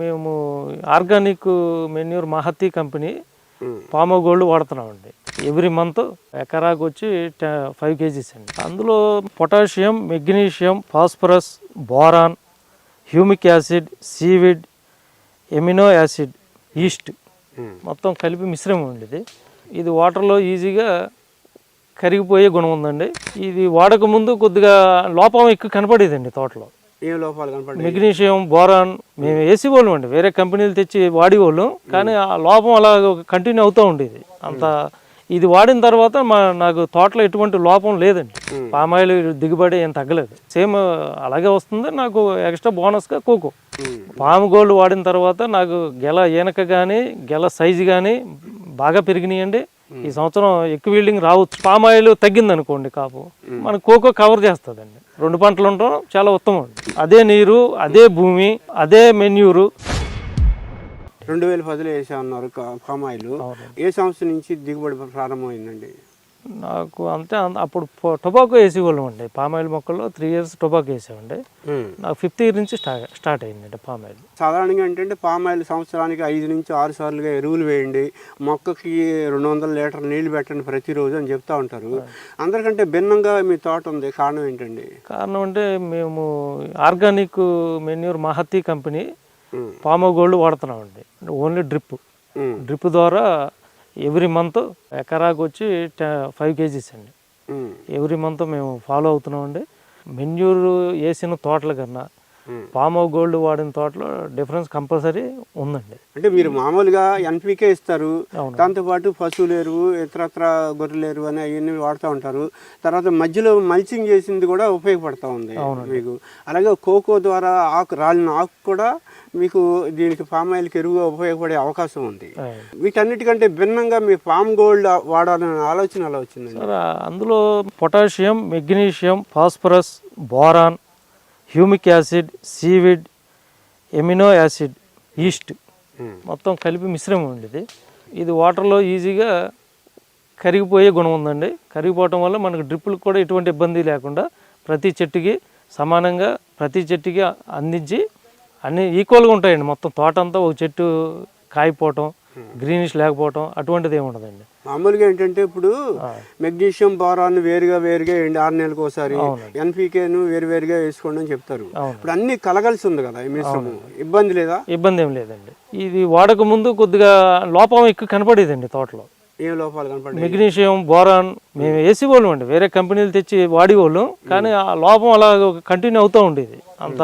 మేము organic manure Mahati company. Pamo gold వాడుతున్నామండి. Every month ఎకరాకు వచ్చి ఫైవ్ కేజీస్ అండి. అందులో potassium magnesium phosphorus boron humic acid seaweed amino acid yeast. మొత్తం కలిపి మిశ్రమం అండి ఇది. ఇది వాటర్లో ఈజీగా కరిగిపోయే గుణం ఉందండి. ఇది వాడక ముందు కొద్దిగా లోపం ఎక్కువ కనపడేదండి తోటలో. ఏం లోపాలు కనపడ్డాయి? మెగ్నీషియం బోరాన్ మేము వేసి వాళ్ళం అండి. వేరే కంపెనీలు తెచ్చి వాడేవాళ్ళం. కానీ ఆ లోపం అలా కంటిన్యూ అవుతూ ఉండేది. అంత ఇది వాడిన తర్వాత మా నాకు తోటలో ఎటువంటి లోపం లేదండి. పామాయిల్ దిగుబడి ఏం తగ్గలేదు. సేమ్ అలాగే వస్తుంది. నాకు ఎక్స్ట్రా బోనస్గా కోకో. పాము గోల్డ్ వాడిన తర్వాత నాకు గెల ఈనక కానీ గెల సైజు కానీ బాగా పెరిగినాయండి. ఈ సంవత్సరం ఎక్కువ వీల్డింగ్ రావచ్చు పామ్ ఆయిల్ తగ్గింది అనుకోండి కాపు మన కోకో కవర్ చేస్తుందండి. రెండు పంటలు ఉండడం చాలా ఉత్తమం. అదే నీరు అదే భూమి అదే మెన్యూరు. రెండు వేల పదిలో వేసా ఉన్నారు పామ్ ఆయిల్ ఏ సంవత్సరం నుంచి దిగుబడి ప్రారంభమైందండి? నాకు అంతే అప్పుడు టొబాకో వేసేవాళ్ళం అండి. పామ్ ఆయిల్ మొక్కల్లో త్రీ ఇయర్స్ టొబాకో వేసామండి. ఉమ్. నాకు ఫిఫ్త్ ఇయర్ నుంచి స్టార్ట్ స్టార్ట్ అయిందండి పామ్ ఆయిల్ సాధారణంగా ఏంటంటే పామ్ ఆయిల్ సంవత్సరానికి ఐదు నుంచి ఆరు సార్లుగా ఎరువులు వేయండి. మొక్కకి రెండు వందల లీటర్ నీళ్ళు పెట్టండి ప్రతిరోజు అని చెప్తా ఉంటారు. అందరికంటే భిన్నంగా మీ తోట ఉంది. కారణం ఏంటండి? కారణం అంటే మేము organic manure Mahati company. Pamo gold వాడుతున్నామండి. Only drip. Drip ద్వారా ఎవ్రీ మంత్ ఎకరాకు వచ్చి ఫైవ్ కేజీస్ అండి. ఎవ్రీ మంత్ మేము ఫాలో అవుతున్నామండి మెన్యూర్ వేసిన తోటల కన్నా పామో గోల్డ్ వాడిన తోటలో డిఫరెన్స్ కంపల్సరీ ఉందండి. అంటే మీరు మామూలుగా ఎన్పికే ఇస్తారు. దాంతోపాటు పశువులు ఎరువు ఇతరత్ర గొర్రెల ఎరువు అని అవన్నీ వాడుతూ ఉంటారు. తర్వాత మధ్యలో మల్చింగ్ చేసింది కూడా ఉపయోగపడతా ఉంది మీకు. అలాగే కోకో ద్వారా ఆకు రాలిన ఆకు కూడా మీకు దీనికి పామ్ ఆయిల్కి ఎరువుగా ఉపయోగపడే అవకాశం ఉంది. వీటన్నిటికంటే భిన్నంగా మీ పామ్ గోల్డ్ వాడాలనే ఆలోచన అలా వచ్చిందండి? సార్ అందులో potassium magnesium phosphorus boron humic acid seaweed amino acid yeast. మొత్తం కలిపి మిశ్రమం అండి ఇది ఇది వాటర్లో ఈజీగా కరిగిపోయే గుణం ఉందండి. కరిగిపోవటం వల్ల మనకు డ్రిప్పులకు కూడా ఎటువంటి ఇబ్బంది లేకుండా ప్రతి చెట్టుకి సమానంగా ప్రతి చెట్టుకి అందించి అన్ని ఈక్వల్గా ఉంటాయండి. మొత్తం తోట అంతా ఒక చెట్టు కాయిపోవటం గ్రీనిష్ లేకపోవటం అటువంటిది ఏమి ఉండదండి. మామూలుగా ఏంటంటే ఇప్పుడు మెగ్నీషియం బోరాన్ వేరుగా వేరుగా వేయండి ఆరు నెలలకు ఒకసారి ఎన్పీకేను వేరు వేరుగా వేసుకోండి అని చెప్తారు. ఇప్పుడు అన్ని కలగలిసి ఉంది కదా ఈ మిశ్రమం. ఇబ్బంది లేదా? ఇబ్బంది ఏం లేదండి. ఇది వాడక ముందు కొద్దిగా లోపం ఎక్కువ కనపడేదండి తోటలో. ఏం లోపాలు కనపడ్డాయి మెగ్నీషియం బోరాన్ మేము వేసి వాళ్ళం అండి వేరే కంపెనీలు తెచ్చి వాడేవాళ్ళం. కానీ ఆ లోపం అలా కంటిన్యూ అవుతూ ఉండేది. అంత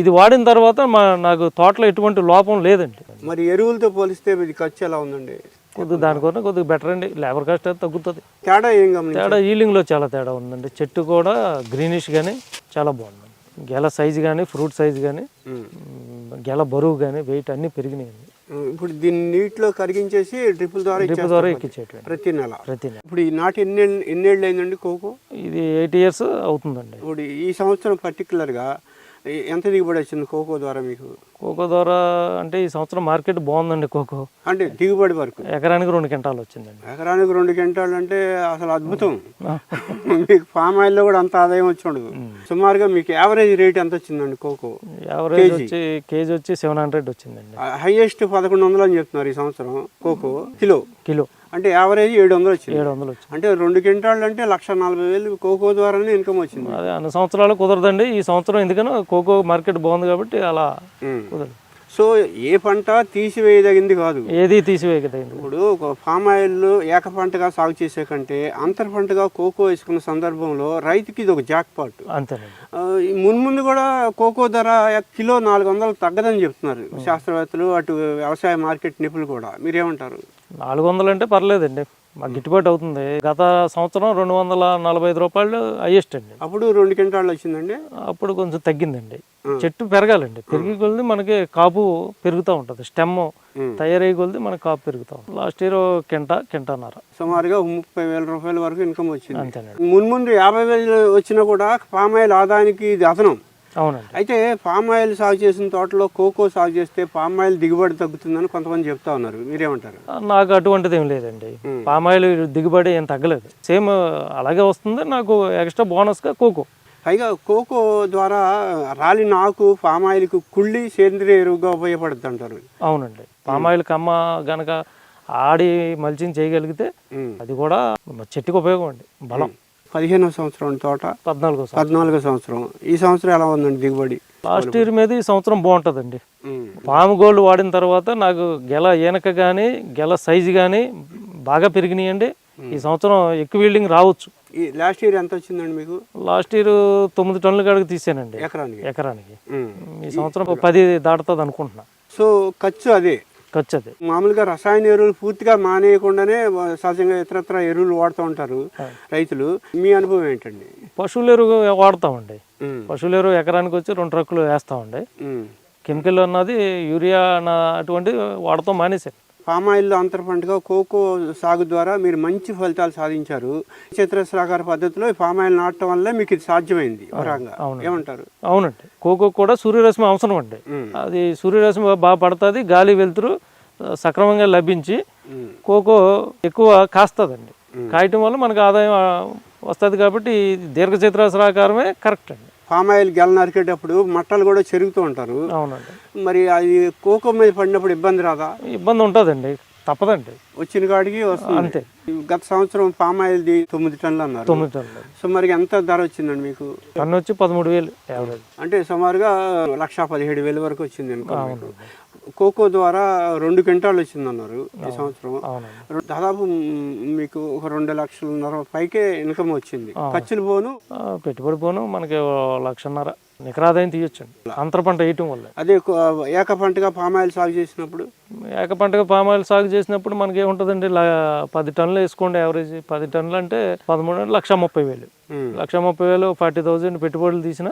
ఇది వాడిన తర్వాత మా నాకు తోటలో ఎటువంటి లోపం లేదండి. మరి ఎరువులతో పోలిస్తే ఇది ఖర్చు ఎలా ఉందండి? కొద్దిగా దానికన్నా కొద్దిగా బెటర్ అండి. లేబర్ కాస్ట్ అయితే తగ్గుతుంది. తేడా ఏం తేడా ఈలింగ్లో చాలా తేడా ఉందండి. చెట్టు కూడా గ్రీనిష్ కానీ చాలా బాగుంది. గెల సైజు కానీ ఫ్రూట్ సైజు కానీ గెల బరువు కానీ వెయిట్ అన్నీ పెరిగినాయండి. ఇప్పుడు దీన్ని నీటిలో కరిగించేసి డ్రిప్పుల ద్వారా డ్రిప్ ఇచ్చేస్తారు ద్వారా ఎక్కించేటువంటి ప్రతి నెల. ప్రతి నెల. ఇప్పుడు ఈ నాటి ఎన్ని ఎన్నేళ్ళు అయిందండి కోకో? ఇది ఎయిట్ ఇయర్స్ అవుతుందండి. ఇప్పుడు ఈ సంవత్సరం పర్టికులర్గా ఎంత దిగుబడి వచ్చింది? కోకో ద్వారా మీకు కోకో ద్వారా అంటే ఈ సంవత్సరం మార్కెట్ బాగుందండి కోకో. అంటే దిగుబడి వరకు. ఎకరానికి రెండు క్వింటాలు వచ్చిందండి. ఎకరానికి రెండు క్వింటాలు అంటే అసలు అద్భుతం. మీకు ఫామ్ ఆయిల్లో కూడా అంత ఆదాయం వచ్చి ఉండదు. సుమారుగా మీకు యావరేజ్ రేట్ ఎంత వచ్చిందండి కోకో? యావరేజ్ వచ్చి కేజీ వచ్చి సెవెన్ హండ్రెడ్ వచ్చిందండి. హైయెస్ట్ పదకొండు వందలు అని చెప్తున్నారు ఈ సంవత్సరం కోకో. కిలో. కిలో. అంటే యావరేజ్ ఏడు వందలు వచ్చింది. ఏడు వందలు వచ్చింది. అంటే రెండు క్వింటాళ్ళు అంటే లక్ష నలభై వేలు కోకో ద్వారానే ఇన్కమ్ వచ్చింది. అదే అన్ని సంవత్సరాలు కుదరదండి. ఈ సంవత్సరం ఎందుకనో కోకో మార్కెట్ బాగుంది కాబట్టి అలా. కుదరదు సో ఏ పంట తీసివేయదగింది కాదు. ఏది తీసివేయకదండి ఇప్పుడు ఒక ఫామ్ ఆయిల్ ఏక పంటగా సాగు చేసే కంటే అంతర్ పంటగా కోకో వేసుకున్న సందర్భంలో రైతుకి ఇది ఒక జాక్ పాట్. అంతేనండి. ఆ, ఈ మున్ముందు కూడా కోకో ధర కిలో నాలుగు వందలు తగ్గదని చెప్తున్నారు శాస్త్రవేత్తలు అటు వ్యవసాయ మార్కెట్ నిపుణులు కూడా. మీరేమంటారు? నాలుగు వందలు అంటే పర్లేదండి. మాకు గిట్టుబాటు అవుతుంది. గత సంవత్సరం రెండు వందల నలభై ఐదు రూపాయలు హైయెస్ట్ అండి. అప్పుడు రెండు క్వింటాళ్ళు వచ్చిందండి? అప్పుడు కొంచెం తగ్గిందండి. చెట్టు పెరగాలండి. పెరిగి కొలిది మనకి కాపు పెరుగుతూ ఉంటుంది. స్టెమ్ తయారయ్యే కొలిది మనకి కాపు పెరుగుతూ ఉంటుంది. లాస్ట్ ఇయర్ కింట కింటన్నర. సుమారుగా ముప్పై వేల రూపాయల వరకు ఇన్కమ్ వచ్చింది. అంతేనండి. మున్ముందు యాభై వేలు వచ్చినా కూడా పామ్ ఆయిల్ ఆదాయానికి ఇది అదనం. అయితే పామ్ ఆయిల్ సాగు చేసిన తోటలో కోకో సాగు చేస్తే పామ్ ఆయిల్ దిగుబడి తగ్గుతుందని కొంతమంది చెప్తా ఉన్నారు. మీరేమంటారు? నాకు అటువంటిది ఏం లేదండి పామాయిల్ దిగుబడి ఏం తగ్గలేదు. సేమ్ అలాగే వస్తుంది నాకు ఎక్స్ట్రా బోనస్గా కోకో. పైగా కోకో ద్వారా రాలిన ఆకు పామ్ ఆయిల్కి కుళ్ళి సేంద్రియ ఎరువుగా ఉపయోగపడుతుంది అంటారు అవునండి పామాయిల్ కమ్మ గనక ఆడి మల్చింగ్ చేయగలిగితే. అది కూడా చెట్టుకు ఉపయోగం అండి. బలం. పదిహేనవ సంవత్సరం తోట. పద్నాలుగో పద్నాలుగో సంవత్సరం. ఈ సంవత్సరం ఎలా ఉందండి దిగుబడి? లాస్ట్ ఇయర్ మీద ఈ సంవత్సరం బాగుంటుందండి. పాము గోల్డ్ వాడిన తర్వాత నాకు గెల ఈనక కానీ గెల సైజు కానీ బాగా పెరిగినాయండి. ఈ సంవత్సరం ఎక్కువ వీల్డింగ్ రావచ్చు. ఈ లాస్ట్ ఇయర్ ఎంత వచ్చిందండి మీకు? లాస్ట్ ఇయర్ తొమ్మిది టన్నుల కాడికి తీసానండి. ఎకరానికి. ఎకరానికి. ఈ సంవత్సరం పది దాటుతుంది అనుకుంటున్నా. సో ఖర్చు అదే. అది మామూలుగా రసాయన ఎరువులు పూర్తిగా మానేయకుండానే సహజంగా ఇతరత్ర ఎరువులు వాడుతూ ఉంటారు రైతులు. మీ అనుభవం ఏంటండి? పశువుల ఎరువు వాడతామండి. పశువుల ఎరువు ఎకరానికి వచ్చి రెండు ట్రక్కులు వేస్తామండి. కెమికల్ అన్నది యూరియా అన్న అటువంటి వాడతాం మానేశారు పామ్ ఆయిల్లో అంతర పంటగా కోకో సాగు ద్వారా మీరు మంచి ఫలితాలు సాధించారు. చిత్రస్రాకార పద్ధతిలో ఈ పామ్ ఆయిల్ నాటడం వల్లే మీకు ఇది సాధ్యమైంది ఏమంటారు? అవునండి. కోకో కూడా సూర్యరశ్మి అవసరం అండి. అది సూర్యరశ్మి బాగా పడుతుంది గాలి వెలుతురు సక్రమంగా లభించి. కోకో ఎక్కువ కాస్తుందండి. కాయటం వల్ల మనకు ఆదాయం వస్తుంది కాబట్టి ఇది దీర్ఘచతురస్రాకారమే కరెక్ట్ అండి. పామ్ ఆయిల్ గెల నరికేటప్పుడు మట్టలు కూడా చెరుగుతూ ఉంటారు. అవునండి. మరి అది కోకో మీద పడినప్పుడు ఇబ్బంది రాదా? ఇబ్బంది ఉంటుందండి. తప్పదండి. వచ్చిన కాడికి వస్తుంది. అంతే. గత సంవత్సరం పామ్ ఆయిల్ది తొమ్మిది టన్నులు అన్నారు. తొమ్మిది టన్నులు. సో మరి ఎంత ధర వచ్చిందండి మీకు? టన్ను వచ్చి పదమూడు వేలు అంటే సుమారుగా లక్ష పదిహేడు వేల వరకు వచ్చింది అనుకో. కోకో ద్వారా రెండు క్వింటాలు వచ్చింది అన్నారు ఈ సంవత్సరం. దాదాపు మీకు ఒక రెండు లక్షలన్నర పైకే ఇన్కమ్ వచ్చింది. ఖర్చులు పోను. పెట్టుబడి పోను మనకి లక్షన్నర నికరాదాయం తీయొచ్చండి. అంతర పంట వేయటం వల్ల. అదే ఏక పంటగా పామ్ ఆయిల్ సాగు చేసినప్పుడు? ఏక పంటగా పామాయిల్ సాగు చేసినప్పుడు మనకి ఏముంటుందండి? పది టన్నులు వేసుకోండి యావరేజ్. పది టన్నులు అంటే పదమూడు లక్ష ముప్పై వేలు. లక్ష ముప్పై వేలు ఫార్టీ థౌజండ్ పెట్టుబడులు తీసిన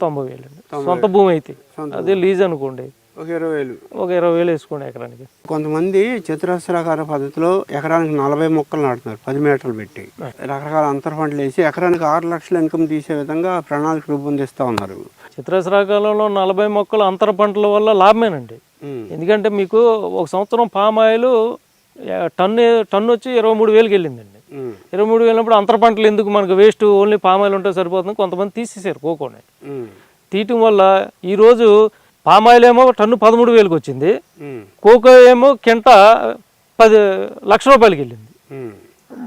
తొంభై వేలు అండి సొంత భూమి అయితే. అదే లీజ్ అనుకోండి. ఒక ఇరవై వేలు. ఒక ఇరవై వేలు వేసుకోండి ఎకరానికి. కొంతమంది చతురస్రాకార పద్ధతిలో ఎకరానికి నలభై మొక్కలు నాటుతున్నారు పది మీటర్లు పెట్టి. రకరకాల అంతర పంటలు వేసి ఎకరానికి ఆరు లక్షల ఇన్కమ్ తీసే విధంగా ప్రణాళిక రూపొందిస్తూ ఉన్నారు. చిత్రశ్రాకాలంలో నలభై మొక్కలు అంతర పంటల వల్ల లాభమేనండి. ఎందుకంటే మీకు ఒక సంవత్సరం పామాయిల్ టన్ను టన్ను వచ్చి ఇరవై మూడు వేలకి వెళ్ళిందండి. ఇరవై మూడు వెళ్ళినప్పుడు అంతర పంటలు ఎందుకు మనకు వేస్ట్ ఓన్లీ పామాయిల్ ఉంటే సరిపోతుంది కొంతమంది తీసేసారు కోకోని. తీయటం వల్ల ఈరోజు పామాయిల్ ఏమో టన్ను పదమూడు వేలకు వచ్చింది. కోకో ఏమో కింట పది లక్ష రూపాయలకి వెళ్ళింది.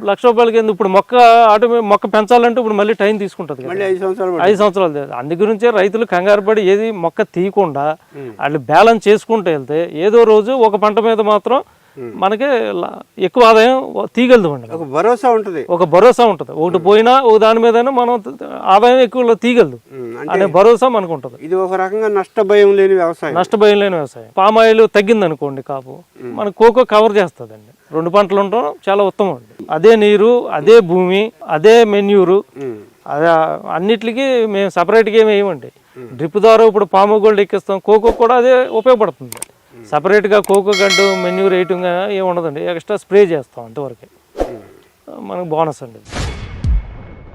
లక్ష రూపాయలకి ఇప్పుడు మొక్క ఆటోమే మొక్క పెంచాలంటే ఇప్పుడు మళ్ళీ టైం తీసుకుంటుంది ఐదు సంవత్సరాలు. అందు గురించే రైతులు కంగారు పడి ఏది మొక్క తీయకుండా. వాళ్ళు బ్యాలెన్స్ చేసుకుంటూ వెళ్తే ఏదో రోజు ఒక పంట మీద మాత్రం మనకి ఎక్కువ ఆదాయం తీయగలుగుతామండి ఒక భరోసా ఉంటుంది. ఒక భరోసా ఉంటుంది. ఒకటి పోయినా ఒక దాని మీదైనా మనం ఆదాయం ఎక్కువ. అంటే అనే భరోసా మనకు ఉంటుంది ఇది ఒక రకంగా నష్ట భయం లేని వ్యవసాయం. నష్టభయం లేని వ్యవసాయం. పామాయిల్ తగ్గింది అనుకోండి కాపు మన కోకో కవర్ చేస్తుందండి. రెండు పంటలు ఉండడం చాలా ఉత్తమం అండి అదే నీరు అదే భూమి అదే మెన్యూరు. అదే అన్నిటికీ మేము సపరేట్గా ఏమి వేయమండి. డ్రిప్ ద్వారా ఇప్పుడు పాము గోల్డ్ ఎక్కిస్తాం. కోకో కూడా అదే ఉపయోగపడుతుంది. సపరేట్గా కోకో గడ్డు మెన్యూర్ వేయటం ఏమి ఉండదండి. ఎక్స్ట్రా స్ప్రే చేస్తాం అంతవరకు. మనకు బోనస్ అండి.